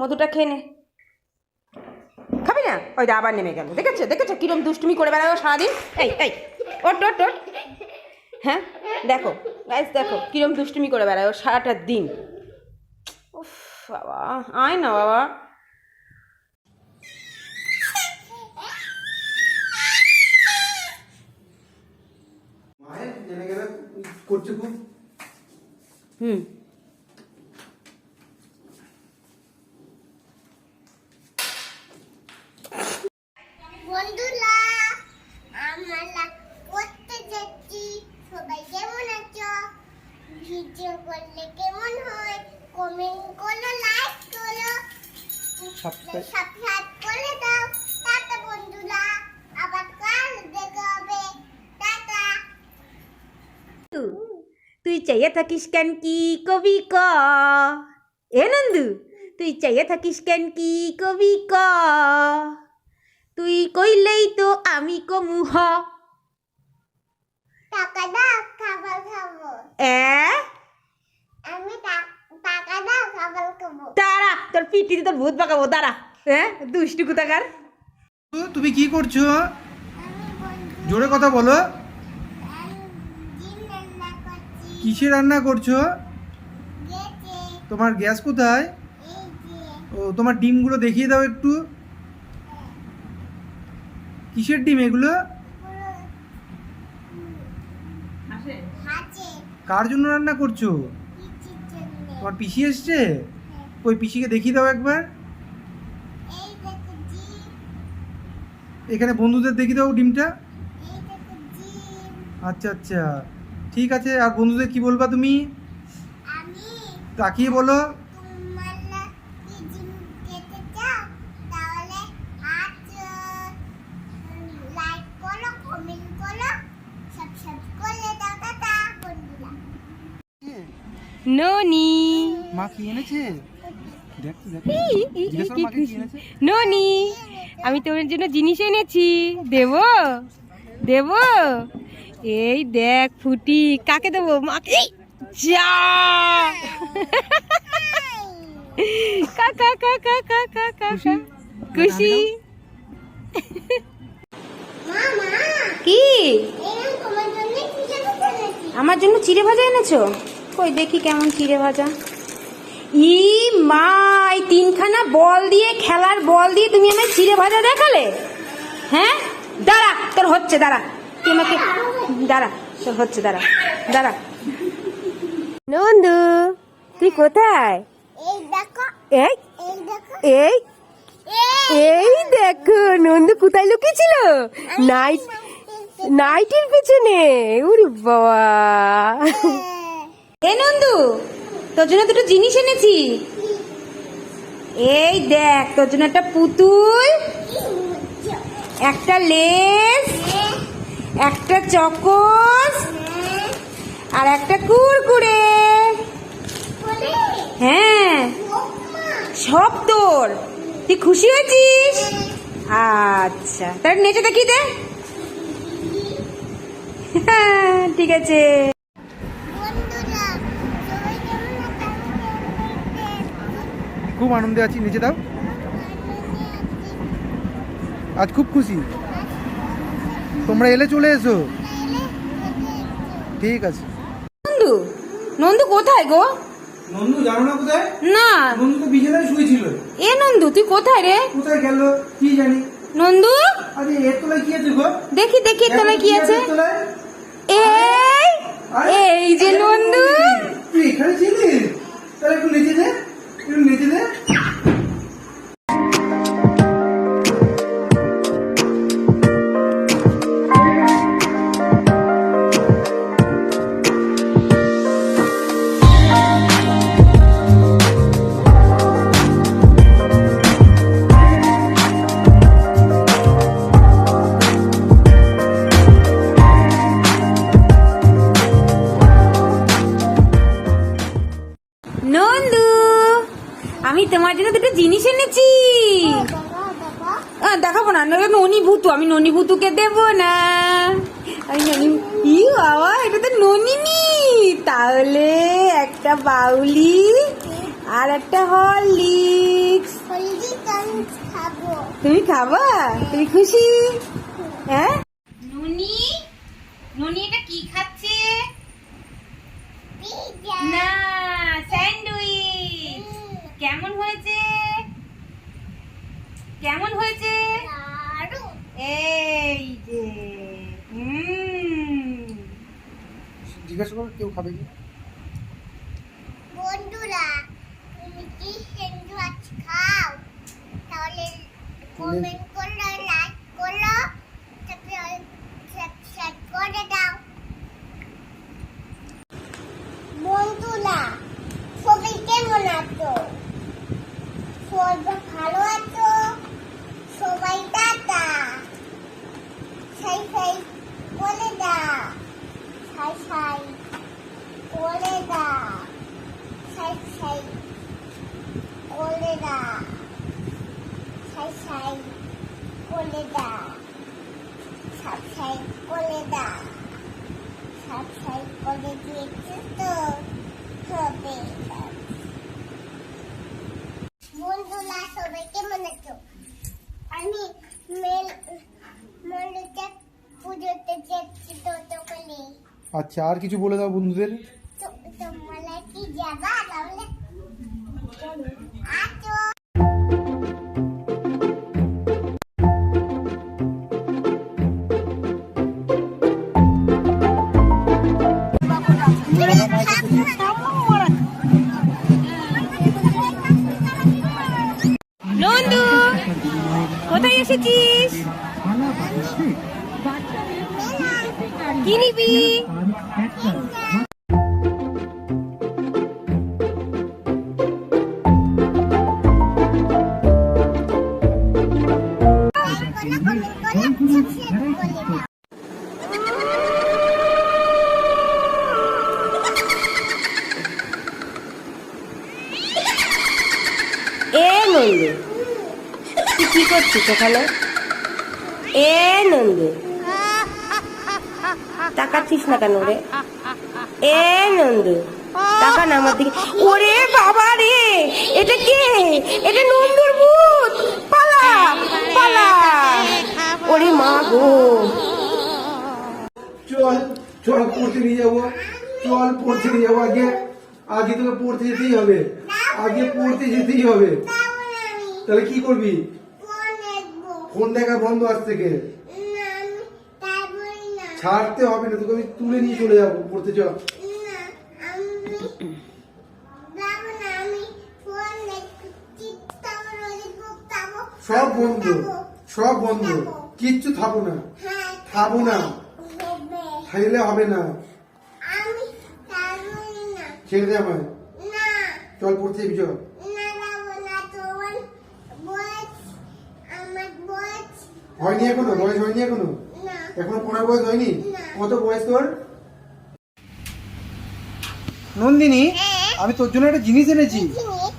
মধুটা খেয়ে নে। খাবি না? ওই আবার নেমে গেল। দেখেছ? দেখেছ কিরম দুষ্টুমি করে বেড়াবো সারাদিন? এই এই ওট ওট ওট হ্যাঁ? দেখো গাইস দেখো কিরম দুষ্টুমি করে বেড়ায় ও সারাটা দিন। উফ বাবা আয় না বাবা। হুম বন্ধুরা আমরা করতে যাচ্ছি সবাই কেমন আছো ভিডিও করলে কেমন হয়? কমেন্ট করো লাইক করো। সাবস্ক্রাইব করে দাও। টাটা বন্ধুরা আবার কাল দেখা হবে। টাটা। তুই চাইয়ে থাকিস কেন কি কবি ক? এ নন্দু তুই চাইয়ে থাকিস কেন কি কবি ক? তুই কইলেই তো আমি কমু হ। টাকা দাও খাবার খাব। এ আমি টা- টাকা দাও খাবার খাব। দাঁড়া তোর পিটিতে তোর ভূত পাকাবো দাঁড়া। হ্যাঁ দুষ্টু কোথাকার? তুমি কি করছ? জোরে কথা বলো। কিসে রান্না করছ? তোমার গ্যাস কোথায়? ও তোমার ডিমগুলো দেখিয়ে দাও একটু। কিসের ডিম এগুলো? কার জন্য রান্না করছ? তোমার পিসি এসছে? ওই পিসিকে দেখিয়ে দাও একবার। এখানে বন্ধুদের দেখিয়ে দাও ডিমটা। আচ্ছা আচ্ছা। ঠিক আছে আর বন্ধুদের কি বলবা তুমি? তাকিয়ে বলো তোমার কি জিম খেতে চাও তাহলে আজ লাইক করো কমেন্ট করো সাবস্ক্রাইব করে দাও টাটা বন্ধুরা ননি। মা কি এনেছে? দেখ দেখ। ননি আমি তোমার জন্য জিনিস এনেছি। দেব দেব। এই দেখ ফুটি কাকে দেবো? মাকে। যা। কাকা কাকা কাকা কাকা খুশি? কি? আমার জন্য চিড়ে ভাজা এনেছো? কই দেখি কেমন চিড়ে ভাজা। ই মা এই তিনখানা বল দিয়ে খেলার বল দিয়ে তুমি আমায় চিড়ে ভাজা দেখালে? হ্যাঁ? দাঁড়া তোর হচ্ছে দাঁড়া। তুই আমাকে দাঁড়া তোর হচ্ছে দাঁড়া দাঁড়া। নন্দু তুই কোথায়? এই এই এই দেখো। এই এই এই দেখো নন্দু কোথায় লুকিয়েছিল? নাইট নাইটির পেছনে। উরি বাবা। এ নন্দু, তোর জন্য দুটো জিনিস এনেছি। এই দেখ, তোর জন্য একটা পুতুল, একটা লেস একটা চকস আর একটা কুরকুরে। হ্যাঁ সব তোর। তুই খুশি হয়েছিস? আচ্ছা তার নেচে দেখি দে। ঠিক আছে বন্ধুরা সবাই কেমন আছো খুব আনন্দে আছি নিচে দাও। আজ খুব খুশি। তোমরা এলে চলে এসো। ঠিক আছে। নন্দু নন্দু কোথায় গো? নন্দু জানো না কোথায়? না। নন্দু তো বিছানায় শুয়েছিল। এ নন্দু তুই কোথায় রে? কোথায় গেল কি জানি। নন্দু? আরে এর তলায় কি আছে গো? দেখি দেখি এর তলায় কি আছে এই এই যে নন্দু। তুই এখানে ছিলিস? তাহলে একটু নিচে দে একটু নিচে দে। ননিভূতু, আমি ননিভূতুকে দেব না। আমি ননি, ই বাবা, এটা তো ননিনি তাহলে একটা বাউলি আর একটা হরলিক্স। তুমি খাবা? তুমি খুশি? হ্যাঁ? ননি ননি, এটা কি খাবে খাবে কি বন্ধুরা তুমি কি স্যান্ডউইচ খাও? তাহলে কমেন্ট করো লাইক করো তারপরে সাবস্ক্রাইব করে দাও বন্ধুরা সবাই কেমন আছো সবাই ভালো আছো সবাই টাটা সাই সাই বলে দাও সাই সাই বলে দাও সাই সাই বলে দাও সাই সাই বলে দাও সাই সাই বলে দাও সাবস্ক্রাইব করে দিয়েছে তো হবে। বন্ধুরা সবাই কেমন আছো আমি মেল মল্লিকা পুজোতে তো আচ্ছা আর কিছু বলে দাও বন্ধুদের? কি নিবি এ নন্দু তুই কি করছিস ওখানে এ নন্দু। তাকাচ্ছিস না কেন রে? এ নন্দু টাকা না আমার দিকে। ওরে বাবা রে, এটা কে? এটা নন্দুর ভূত। পালা পালা। ওরে মা গো। চল চল পড়তে নিয়ে যাব। চল পড়তে নিয়ে যাব আগে। আগে তোকে পড়তে যেতেই হবে। আগে পড়তে যেতেই হবে। তাহলে কি করবি? ফোন দেখা বন্ধ আজ থেকে? ছাড়তে হবে না তোকে আমি তুলে নিয়ে চলে যাব পড়তে চল। সব বন্ধ সব বন্ধ কিচ্ছু থাকো না থাকব না। খাইলে হবে না। ছেড়ে দে আমায়। চল পড়তে যাবি চল না যাব না তোমার বয়স আমার বয়স হয়নি এখনও? বয়স হয়নি এখনও? না। এখনও পড়ার বয়স হয়নি? কত বয়স তোর? নন্দিনী হ্যাঁ? আমি তোর জন্য একটা জিনিস এনেছি।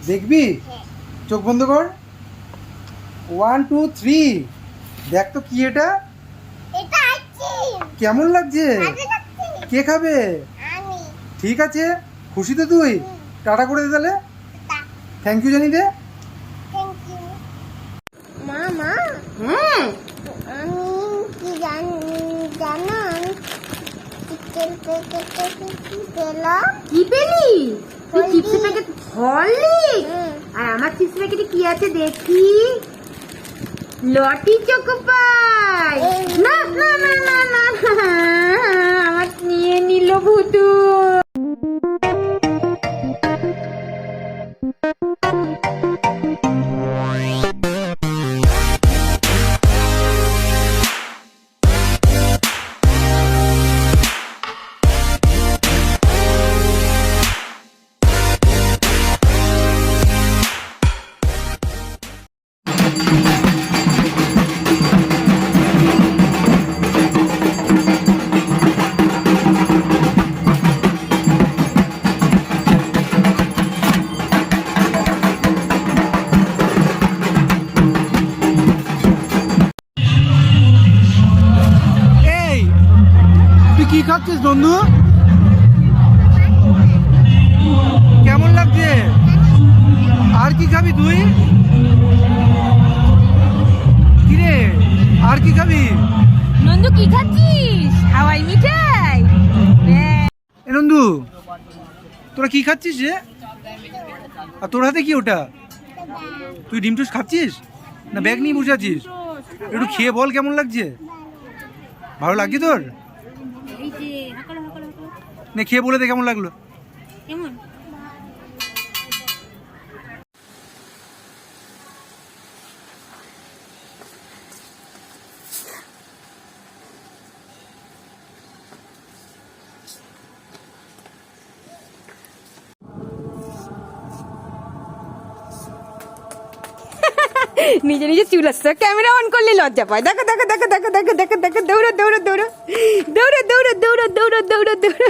দেখবি? হ্যাঁ। চোখ বন্ধ কর। ওয়ান টু থ্রি দেখ তো কি এটা। এটা কেমন লাগছে? কে খাবে? ঠিক আছে। খুশি তো তুই। টাটা করে দে তাহলে। থ্যাংক ইউ জানি দে থ্যাংক ইউ মা মা হুম আমি কি জানি জানো আমি চিকেন প্যাকেটে কি পেলাম কি পেলি তুই হলদি। প্যাকেট হরলিক্স আর আমার চিপস প্যাকেটে কি আছে দেখি লটি চোকোপাই। না না না না না আমার নিয়ে নিল ভুতু কি খাচ্ছিস রে? আর তোর হাতে কি ওটা? তুই ডিম টোস্ট খাচ্ছিস? না ব্যাগ নিয়ে বসে আছিস? একটু খেয়ে বল কেমন লাগছে? ভালো লাগছে তোর? নে খেয়ে বলে দে কেমন লাগল। কেমন? নিজে নিজে চুল আসছে ক্যামেরা অন করলে লজ্জা পায়। দেখো দেখো দেখো দেখো দেখো দেখো দেখো, দৌড়ো দৌড়ো দৌড়ো। দৌড়ো দৌড়ো দৌড়ো দৌড়ো দৌড়ো দৌড়ো।